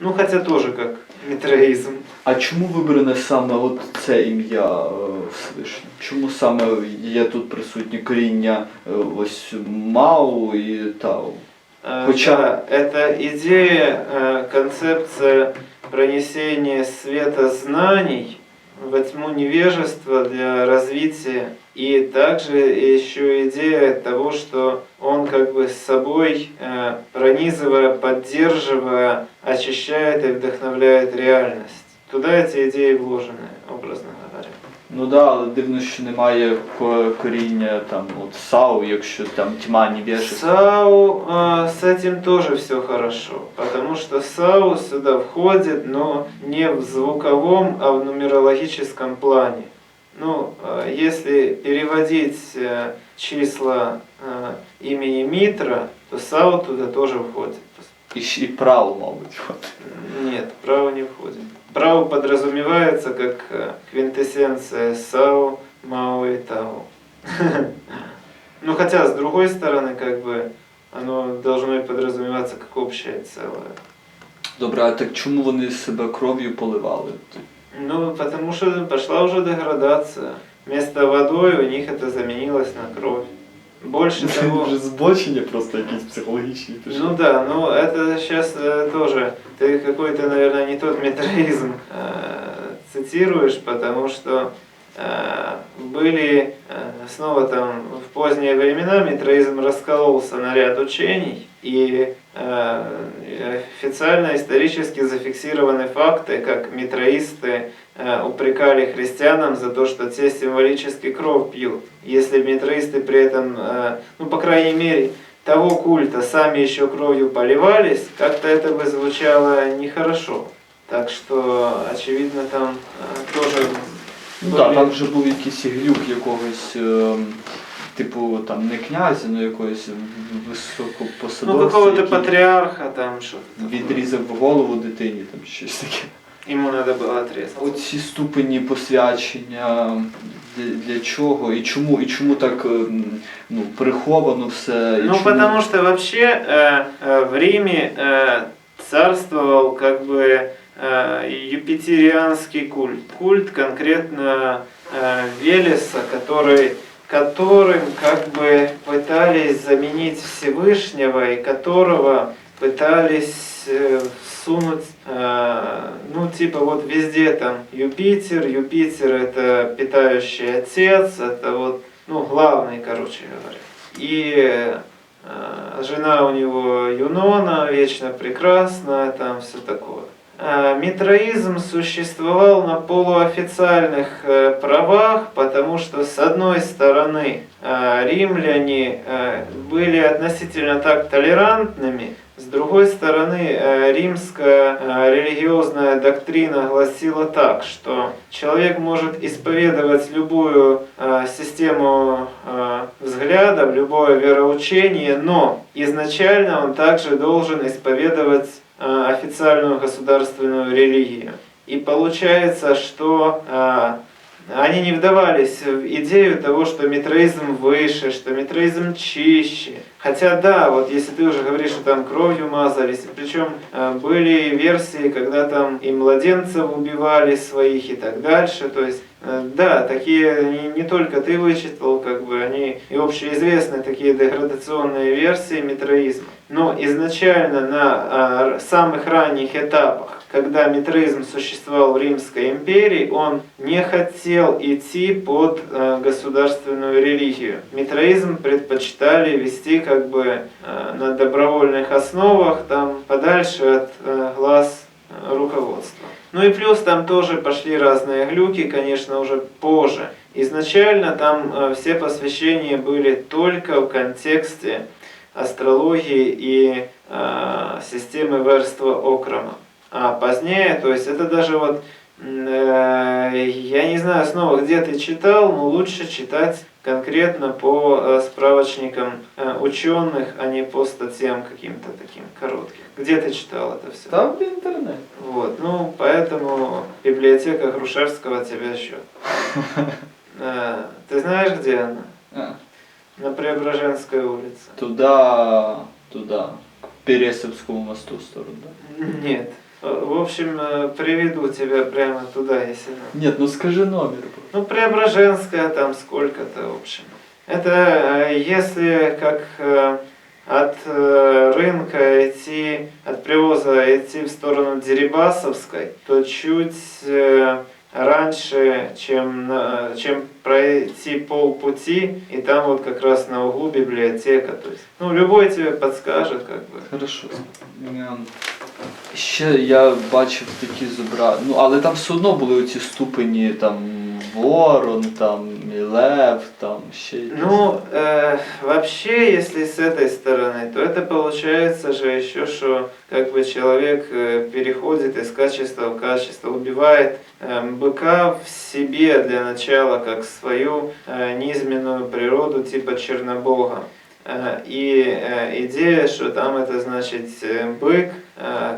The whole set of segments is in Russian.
Ну, хотя тоже как митроизм. А чому вибране саме от це ім'я е, Всевишнє? Чому саме є тут присутнє коріння е, ось Мау і Тау? Э, Почему? Да, это идея, э, концепция пронесения света знаний во тьму невежества для развития. И также еще идея того, что он как бы с собой, э, пронизывая, поддерживая, очищает и вдохновляет реальность. Туда эти идеи вложены, образно говоря. Ну да, але дивно, що немає ко- коріння там от Сау, якщо там тьма невежества. САУ э, с этим тоже все хорошо, потому что САУ сюда входит, но не в звуковом, а в нумерологическом плане. Ну, э, если переводить э, числа э, имени Митра, то САУ туда тоже входит. І, ще- і прау, мабуть. От. Нет, право не входит. Право подразумевается как э, квинтэссенция САУ, МАО и ТАО. Ну хотя, с другой стороны, как бы оно должно и подразумеваться как общее целое. Добре, а так чому вони себе кров'ю поливали? Ну, потому что пошла уже деградация. Вместо водой у них это заменилось на кровь. Больше того... Вже збочення просто якісь психологічні Ну да, ну это сейчас тоже, ты какой-то, наверное, не тот метроизм э, цитируешь, потому что э, были э, снова там в поздние времена метроизм раскололся на ряд учений, и э, официально исторически зафиксированы факты, как метроисты э, упрекали христианам за то, что те символически кровь пьют. Если метроисты при этом, э, ну по крайней мере, того культа сами еще кровью поливались, как-то это бы звучало нехорошо. Так что, очевидно, там э, тоже... Ну так, там вже був якийсь глюк якогось, ем, типу, там не князя, ну якогось Ну, високопосадовця, какого-то який патриарха там что-то. такое. відрізав голову дитині, там щось таке. Ему надо было отрезать. Оці ступені посвячення для, для чого і чому, і чому так ем, ну, приховано все. І Ну, чому... потому что вообще э, э, в Риме э, царствовал как бы э, юпитерианский культ. Культ конкретно э, Велеса, который, которым как бы пытались заменить Всевышнего и которого пытались э, всунуть, э, ну, типа вот везде там Юпитер, Юпитер это питающий отец, это вот, ну, главный, короче говоря. И э, жена у него Юнона, вечно прекрасная, там все такое. Э, Митроизм существовал на полуофициальных э, правах, потому что с одной стороны э, римляне э, были относительно так толерантными, другой стороны э, римская э, религиозная доктрина гласила так, что человек может исповедовать любую э, систему взглядов, любое вероучение, но изначально он также должен исповедовать официальную государственную религию. И получается, что они не вдавались в идею того, что митроизм выше, что митроизм чище. Хотя да, вот если ты уже говоришь, что там кровью мазались, причем э, были версии, когда там и младенцев убивали своих и так дальше, то есть э, да, такие не, не только ты вычитал, как бы они и общеизвестны такие деградационные версии митроизма. Но изначально на а, самых ранних этапах, когда митроизм существовал в Римской империи, он не хотел идти под э, государственную религию. Митроизм предпочитали вести как бы э, на добровольных основах, там подальше от э, глаз руководства. Ну и плюс там тоже пошли разные глюки, конечно, уже позже. Изначально там все посвящения были только в контексте астрологии и э, системы верства Окрама. А позднее, то есть это даже вот, э, я не знаю, снова где ты читал, но лучше читать конкретно по э, справочникам э, ученых, а не по статьям каким-то таким коротким. Где ты читал это все? Там в інтернет. Вот, ну, поэтому библиотека Грушевского тебя счет. Э, Ты знаешь, где она? А, На Преображенской улице. Туди, туди, к Пересипському мосту сторону. Да? Нет. Э, В общем, э, приведу тебя прямо туда, если надо. Нет, ну скажи номер. Ну, Преображенская там сколько-то, в общем. Это э, если как от рынка идти, от привоза идти в сторону Дерибасовской, то чуть раньше, чем, чем пройти полпути, и там вот как раз на углу библиотека. То есть, ну, любой тебе подскажет, как бы. Хорошо. Ем, Ще я бачив такі зобра. Ну, але там все одно були оці ступені там ворон, там і лев, там ще якісь. Ну, э, вообще, если с этой стороны, то это получается же еще, что как бы человек э, переходит из качества в качество, убивает э, быка в себе для начала, как свою э, низменную природу, типа Чернобога. Э, И э, идея, что там это значит э, бык,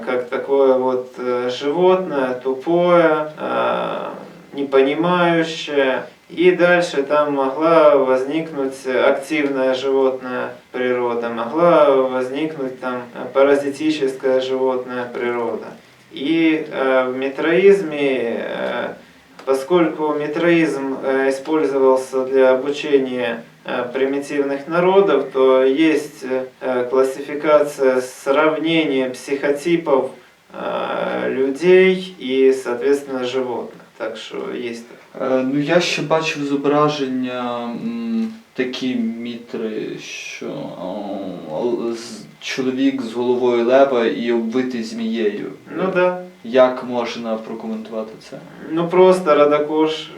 как такое вот животное, тупое, непонимающее, и дальше там могла возникнуть активная животная природа, могла возникнуть там паразитическая животная природа. И в метроизме, поскольку метроизм использовался для обучения примитивных народов, то есть э, классификация сравнения психотипов э, людей и, соответственно, животных. Так что есть такое. Е, Ну я ще бачив зображення м, такі мітри, що о, з- чоловік з головою лева і оббитий змією. Ну да. Як можна прокоментувати це? Ну просто Радакош.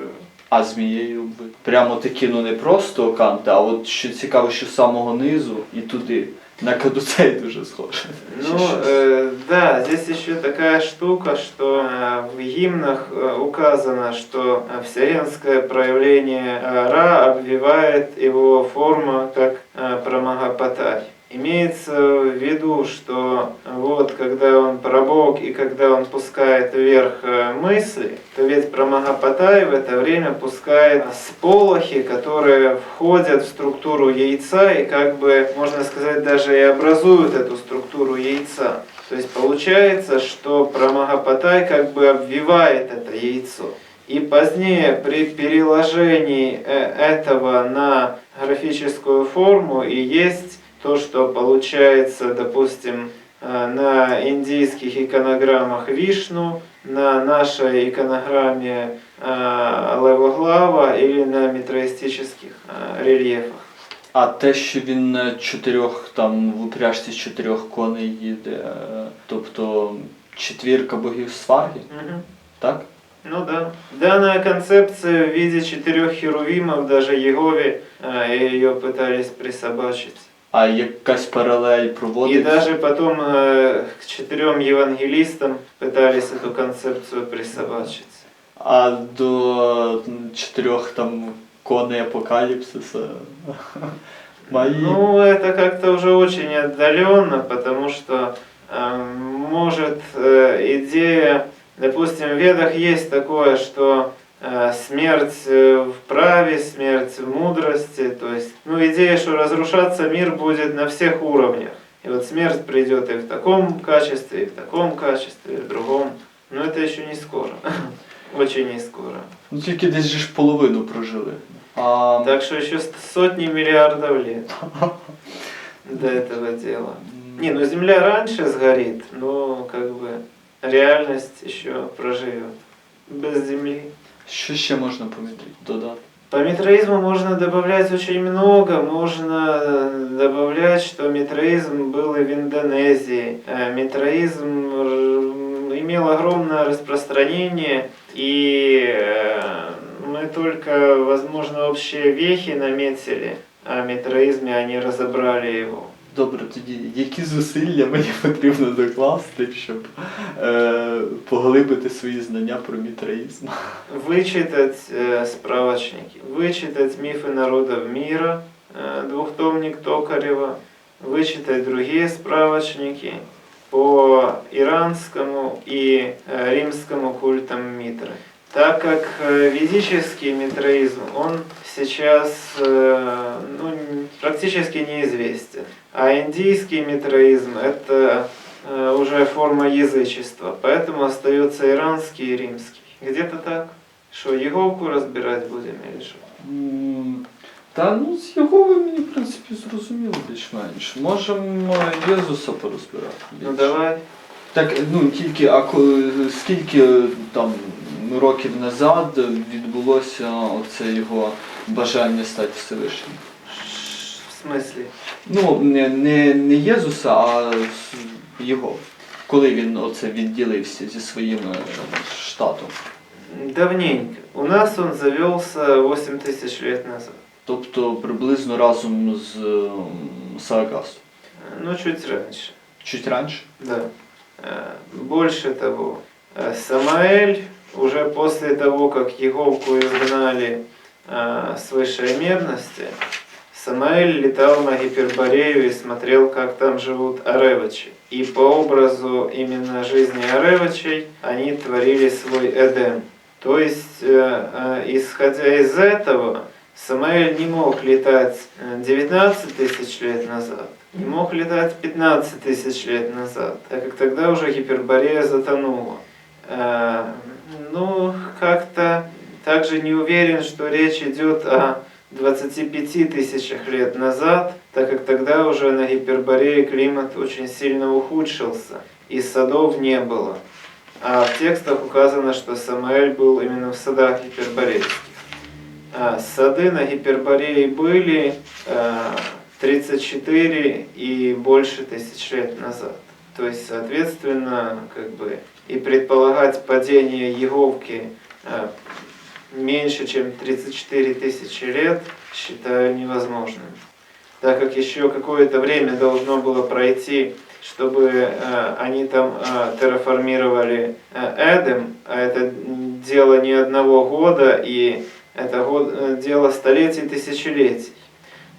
А змією оббитий. Прямо такі, ну не просто канти, а от що цікаво, що з самого низу і туди. На кадуцей дуже схоже. Ну, э, да, здесь еще такая штука, что э, в гимнах э, указано, что э, вселенское проявление э, Ра обвивает его форма как э, Прамагапатай. Имеется в виду, что вот когда он пробог и когда он пускает вверх э, мысли, то ведь Прамагапатай в это время пускает сполохи, которые входят в структуру яйца и как бы, можно сказать, даже и образуют эту структуру яйца. То есть получается, что Прамагапатай как бы обвивает это яйцо. И позднее при переложении э, этого на графическую форму и есть то, что получается, допустим, э, на индийских иконограммах Вишну, на нашей иконограмме э, Левоглава или на метроистических э, рельефах. А те, що він на чотирьох там в упряжці з чотирьох коней їде, е, тобто четвірка богів сварги, Мгм. так? Ну да. Данная концепция в виде четырех херувимов, даже Егове э, ее пытались присобачить. А якась паралель И проводить. даже потом э, к четырем евангелистам пытались эту концепцию присобачить. А до чотирьох там коней апокаліпсиса. Мої. Ну, это как-то уже очень отдаленно, потому что э, может э, идея, допустим, в ведах есть такое, что смерть э, в праве, смерть в мудрости, то есть, ну, идея, что разрушаться мир будет на всех уровнях. И вот смерть придет и в таком качестве, и в таком качестве, и в другом. Но это еще не скоро. Очень не скоро. Ну тільки десь же ж половину прожили. А, Так что еще сотни миллиардов лет до этого дела. Не, ну Земля раньше сгорит, но как бы реальность еще проживет без Земли. Що ще можна додати? По метроизму можно добавлять очень много. Можно добавлять, что метроизм был и в Индонезии. Метроизм имел огромное распространение, и мы только, возможно, общие вехи наметили о метроизме, а не разобрали его. Добре, тоді які зусилля мені потрібно докласти, щоб е, поглибити свої знання про мітраїзм? Вычитать э, справочники, вычитать мифы народов мира, э, двухтомник Токарева, вычитать другие справочники по иранскому и э, римскому культам Митры. Так как э, ведический митроизм, он сейчас э, ну, н- практически неизвестен. А индийский митроизм – это э, уже форма язычества, поэтому остается иранский и римский. Где-то так. Что, Еговку разбирать будем или что? М, Та ну з Єгови мені, в принципі, зрозуміло більш-менш. Можемо Єзуса порозбирати. Ну більше. давай. Так, ну тільки, а ко- скільки там років назад відбулося оце його бажання стати Всевишнім? Ш- В смысле? Ну, не, не, не Єзуса, а с- його. Коли він оце відділився зі своїм е, штатом. Давненько. У нас он завелся 8 тысяч лет назад. Тобто приблизно разом з ем, Саагастом. Ну, чуть раньше. Чуть раніше. Да. Э, Больше того, э, Самаэль уже после того, как Еговку изгнали э, с высшей медности, Самаэль летал на Гиперборею и смотрел, как там живут аревачи. И по образу именно жизни аревачей они творили свой Эдем. То есть, э, э, исходя из этого, Самаэль не мог летать э, 19 тысяч лет назад, не мог летать 15 тысяч лет назад, так как тогда уже Гиперборея затонула. Э, Ну, как-то также не уверен, что речь идет о 25 тысячах лет назад, так как тогда уже на Гиперборее климат очень сильно ухудшился, и садов не было. А в текстах указано, что Самаэль был именно в садах гиперборейских. А, Сады на Гиперборее были а, 34 и больше тысяч лет назад. То есть, соответственно, как бы и предполагать падение Еговки а, меньше, чем 34 тысячи лет, считаю невозможным. Так как еще какое-то время должно было пройти, чтобы э, они там э, терраформировали э, Эдем, а это дело не одного года, и это год, э, дело столетий, тысячелетий.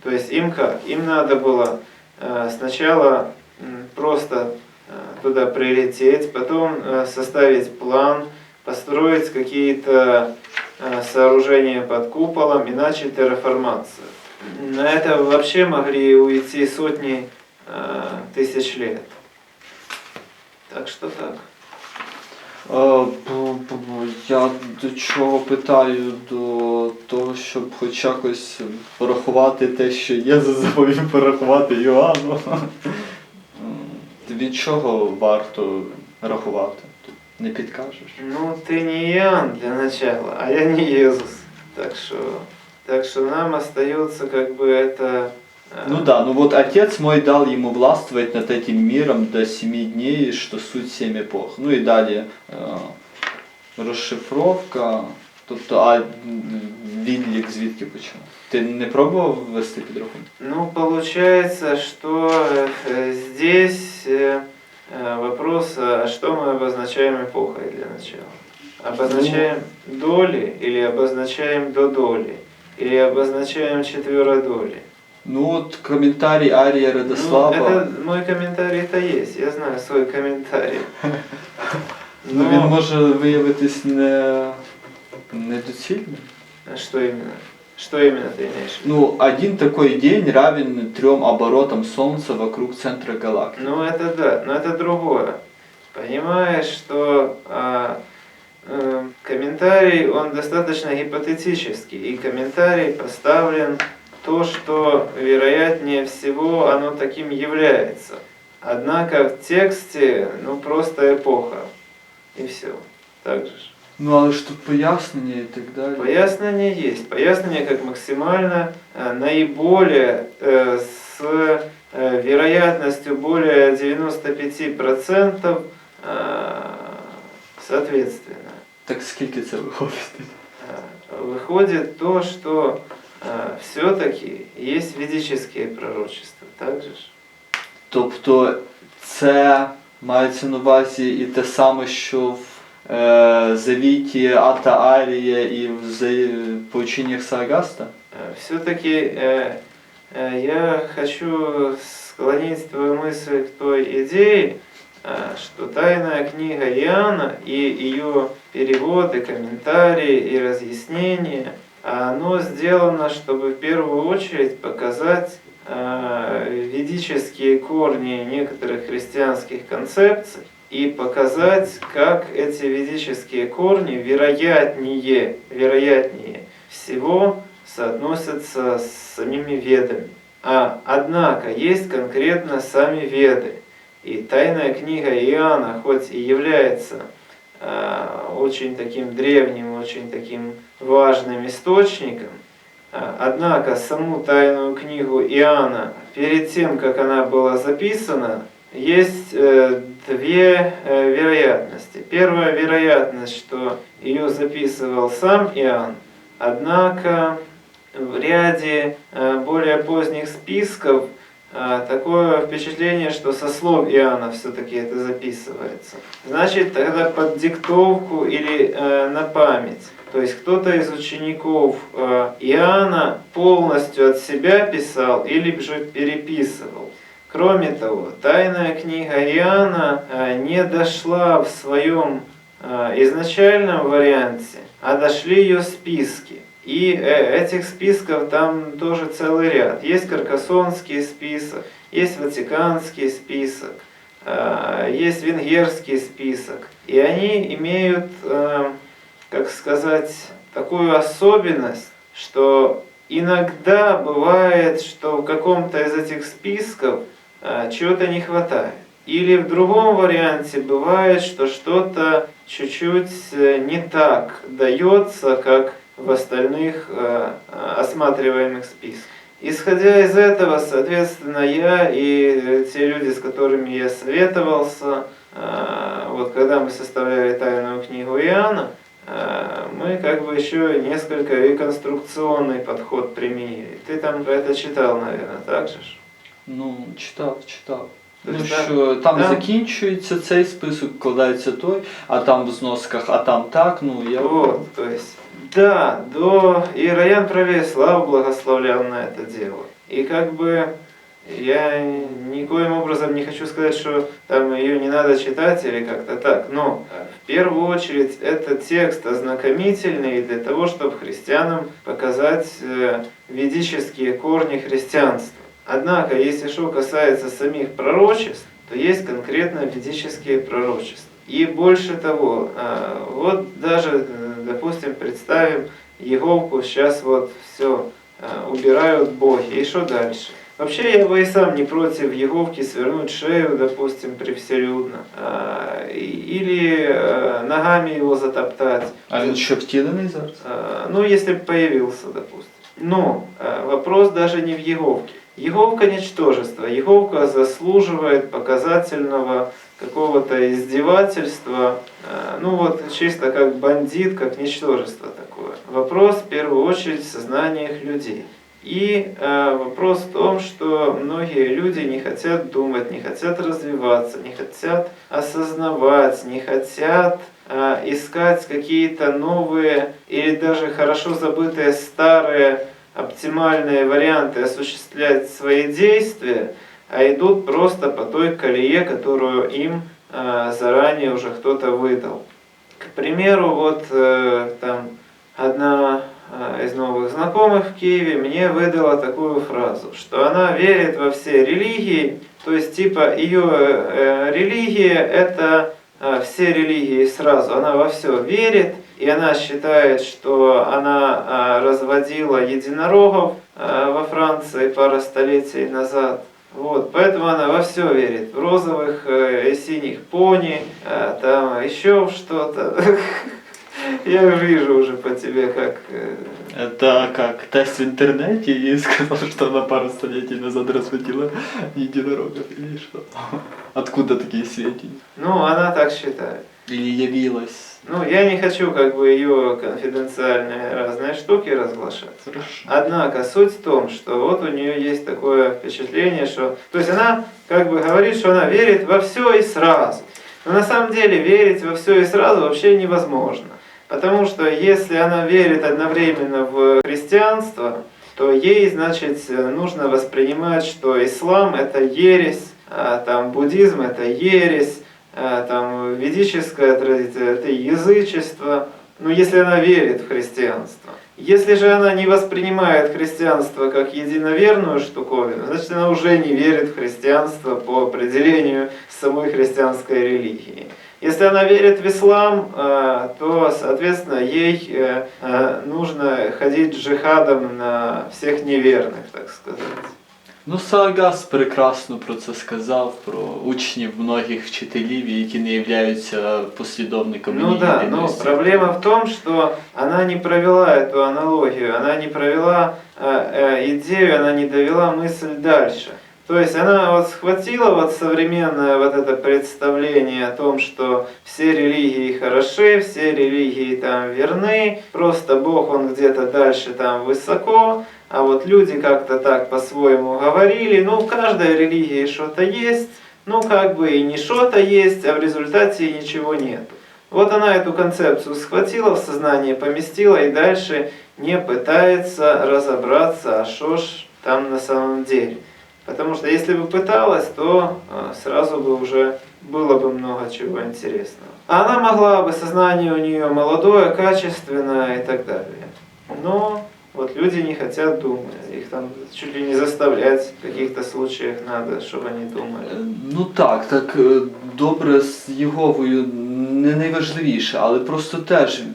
То есть им как? Им надо было э, сначала просто э, туда прилететь, потом э, составить план, построить какие-то э, сооружения под куполом и начать терраформацию. На это вообще могли уйти сотни э, тысяч лет. Так что так. Я до чого питаю до того, щоб хоч якось порахувати те, що Єзус заповів порахувати Йоанну. Від чого варто рахувати? Не підкажеш? Ну, ты не Иоанн для начала, а я не Иисус. Так что, так что нам остается как бы это... э, Ну да, ну вот отец мой дал ему властвовать над этим миром до семи дней, что суть семь эпох. Ну и далее е, розшифровка. Тобто, а м, відлік звідки почав? Ти не пробував ввести підрахунок? Ну, получается, что э, здесь э, э, вопрос, а что мы обозначаем эпохой для начала? Обозначаем доли или обозначаем до доли? Или обозначаем четверодоли? Ну от коментарій Арія Ну, Радослава. это мой комментарий-то есть, я знаю свой комментарий. Ну, Но- він може виявитись не недоцільним. А Что именно? Что именно ты имеешь? Ну, один такой день равен трем оборотам Солнца вокруг центра галактики. Ну это да, но это другое. Понимаешь, что а, э, комментарий, он достаточно гипотетический, и комментарий поставлен то, что вероятнее всего оно таким является. Однако в тексте, ну просто эпоха, и все. Так же. ж. Ну, але ж тут пояснення і так далі. Пояснение есть. Пояснение как максимально э, наиболее э, с э, вероятностью более 95% э, соответственно. Так скільки це виходить? Э, Выходит то, что все-таки есть ведические пророчества. Так же? ж? Тобто це мається на увазі і те саме, що в е, завіті Ата Арія і в за- поученнях Саагаста? Все-таки э, э, я хочу склонить твою мысль к той идее, э, что тайная книга Иоанна и ее переводы, комментарии и разъяснения, оно сделано, чтобы в первую очередь показать э, ведические корни некоторых христианских концепций и показать, как эти ведические корни вероятнее, вероятнее всего соотносятся с самими ведами. А однако есть конкретно сами веды. И тайная книга Иоанна, хоть и является э, очень таким древним, очень таким важным источником, э, однако саму тайную книгу Иоанна, перед тем, как она была записана, есть э, две э, вероятности. Первая вероятность, что ее записывал сам Иоанн, однако в ряде э, более поздних списков э, такое впечатление, что со слов Иоанна все-таки это записывается. Значит, тогда под диктовку или э, на память. То есть кто-то из учеников Иоанна полностью от себя писал или же переписывал. Кроме того, тайная книга Иоанна не дошла в своем изначальном варианте, а дошли ее списки. И э, этих списков там тоже целый ряд. Есть Каркасонский список, есть Ватиканский список, э, есть венгерский список. И они имеют, э, как сказать, такую особенность, что иногда бывает, что в каком-то из этих списков чего-то не хватает. Или в другом варианте бывает, что что-то чуть-чуть не так дается, как в остальных э, осматриваемых списках. Исходя из этого, соответственно, я и те люди, с которыми я советовался, э, вот когда мы составляли тайную книгу Иоанна, э, мы как бы еще несколько реконструкционный подход применили. Ты там это читал, наверное, так же? Ну, читав, читав. Ну, що там да? закінчується цей список, вкладається той, а там в зносках, а там так, ну я. Вот, то есть да, до Иероян Правеслав благословлял на это дело. И как бы я никоим образом не хочу сказать, что там ее не надо читать или как-то так, но в первую очередь это текст ознакомительный для того, чтобы христианам показать э, ведические корни христианства. Однако, если что касается самих пророчеств, то есть конкретно ведические пророчества. И больше того, э, вот даже э, допустим, представим Еговку, сейчас вот все э, убирают боги, и что дальше? Вообще я бы и сам не против Еговки свернуть шею, допустим, превселюдно, а, или ногами его затоптать. А он еще втиленный зараз? А, ну, если бы появился, допустим. Но э, вопрос даже не в Еговке. Еговка ничтожество. Еговка заслуживает показательного какого-то издевательства, э, ну вот чисто как бандит, как ничтожество такое. Вопрос в первую очередь в сознаниях людей. И э, вопрос в том, что многие люди не хотят думать, не хотят развиваться, не хотят осознавать, не хотят искать какие-то новые или даже хорошо забытые старые оптимальные варианты осуществлять свои действия – а идут просто по той колее, которую им э, заранее уже кто-то выдал. К примеру, вот э, там одна э, из новых знакомых в Киеве мне выдала такую фразу, что она верит во все религии, то есть типа ее э, религия это все религии сразу, она во все верит, и она считает, что она э, разводила единорогов э, во Франции пару столетий назад, вот, поэтому она во все верит. В розовых э, синих пони, э, там еще что-то. Я вижу уже по тебе, как... Это как тест в интернете и сказал, что она пару столетий назад разводила единорогов или что? Откуда такие сведения? Ну, она так считает. Или явилась ну, я не хочу как бы ее конфиденциальные разные штуки разглашать. Хорошо. Однако суть в том, что вот у нее есть такое впечатление, что... То есть она как бы говорит, что она верит во все и сразу. Но на самом деле верить во все и сразу вообще невозможно. Потому что если она верит одновременно в христианство, то ей, значит, нужно воспринимать, что ислам это ересь, а там буддизм это ересь, Э, там, ведическая традиция, это язычество, ну, если она верит в христианство. Если же она не воспринимает христианство как единоверную штуковину, значит она уже не верит в христианство по определению самой христианской религии. Если она верит в ислам, э, то, соответственно, ей э, э, нужно ходить джихадом на всех неверных, так сказать. Ну, Саагас прекрасно про це сказав, про учнів многих вчителів, які не являються послідовниками Ну да, но єдиності. проблема в том, что она не провела эту аналогию, она не провела э, э, идею, она не довела мысль дальше. То есть она вот схватила вот современное вот это представление о том, что все религии хороши, все религии там верны, просто Бог он где-то дальше там высоко, а вот люди как-то так по-своему говорили, ну в каждой религии что-то есть, ну как бы и не что-то есть, а в результате ничего нету. Вот она эту концепцию схватила в сознание, поместила и дальше не пытается разобраться, а что ж там на самом деле. Потому что если бы пыталась, то э, сразу бы уже было бы много чего интересного. А она могла бы, сознание у нее молодое, качественное и так далее. Но вот люди не хотят думать. Их там чуть ли не заставлять в каких-то случаях надо, чтобы они думали. Е, Ну так, так е, добре з Єговою не найважливіше, але просто теж м,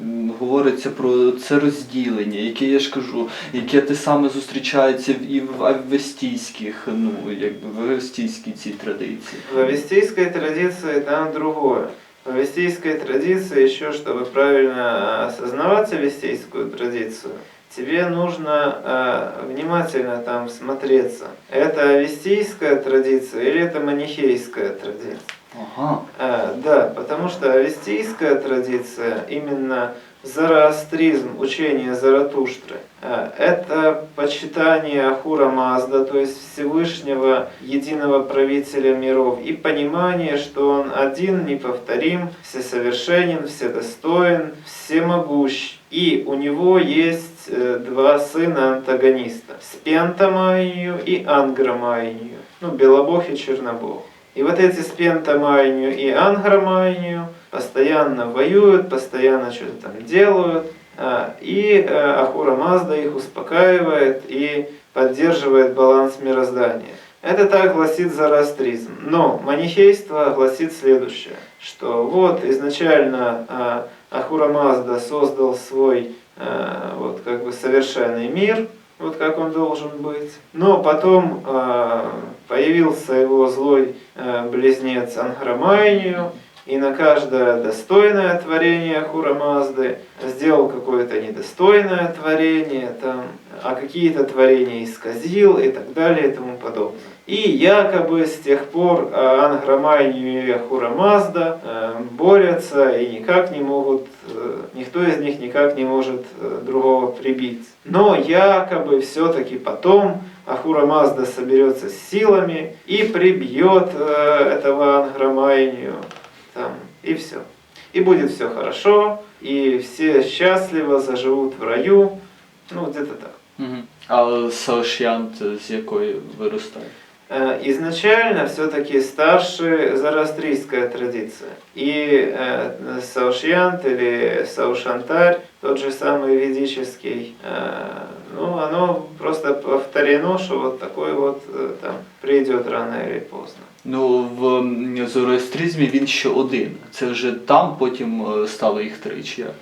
говориться про це розділення, яке я ж кажу, яке те саме зустрічається в- і в авестійських, ну якби в авестійській цій традиції. В авестийской традиции там другое. В авестийской традиции еще, чтобы правильно осознавать авестийскую традицию, тебе нужно э, внимательно там смотреться. Это авестийская традиция или это манихейская традиция? Ага. Э, да, потому что авестийская традиция, именно зороастризм, учение Заратуштры, э, это почитание Ахура Мазда, то есть Всевышнего, единого правителя миров, и понимание, что он один, неповторим, всесовершенен, вседостоин, всемогущ. И у него есть э, два сына антагониста, Спентамайнию и Ангромайнию, ну, Белобог и Чернобог. И вот эти с Пентамайнию и Ангромайнию постоянно воюют, постоянно что-то там делают, а, и э, Ахура Мазда их успокаивает и поддерживает баланс мироздания. Это так гласит зороастризм. Но манихейство гласит следующее, что вот изначально а, Ахура Мазда создал свой а, вот как бы совершенный мир, вот как он должен быть. Но потом а, появился его злой а, близнец Ангромайнию, и на каждое достойное творение Ахура Мазды сделал какое-то недостойное творение, там, а какие-то творения исказил и так далее и тому подобное. И якобы с тех пор э, Ангромайнию и Ахура Мазда э, борются и никак не могут, э, никто из них никак не может э, другого прибить. Но якобы все-таки потом Ахура Мазда соберется с силами и прибьет этого Ангромайнию там, и все. И будет все хорошо, и все счастливо заживут в раю, ну где-то так. А Саошянт з якої виростає? Э, Изначально все-таки старше зороастрийская традиция. И э, Саушьянт или Саушантарь, тот же самый ведический, э, ну, оно просто повторено, что вот такой вот э, там придет рано или поздно. Ну, в м, зороастризмі він ще один. Це вже там потім е, стало їх три, чи як?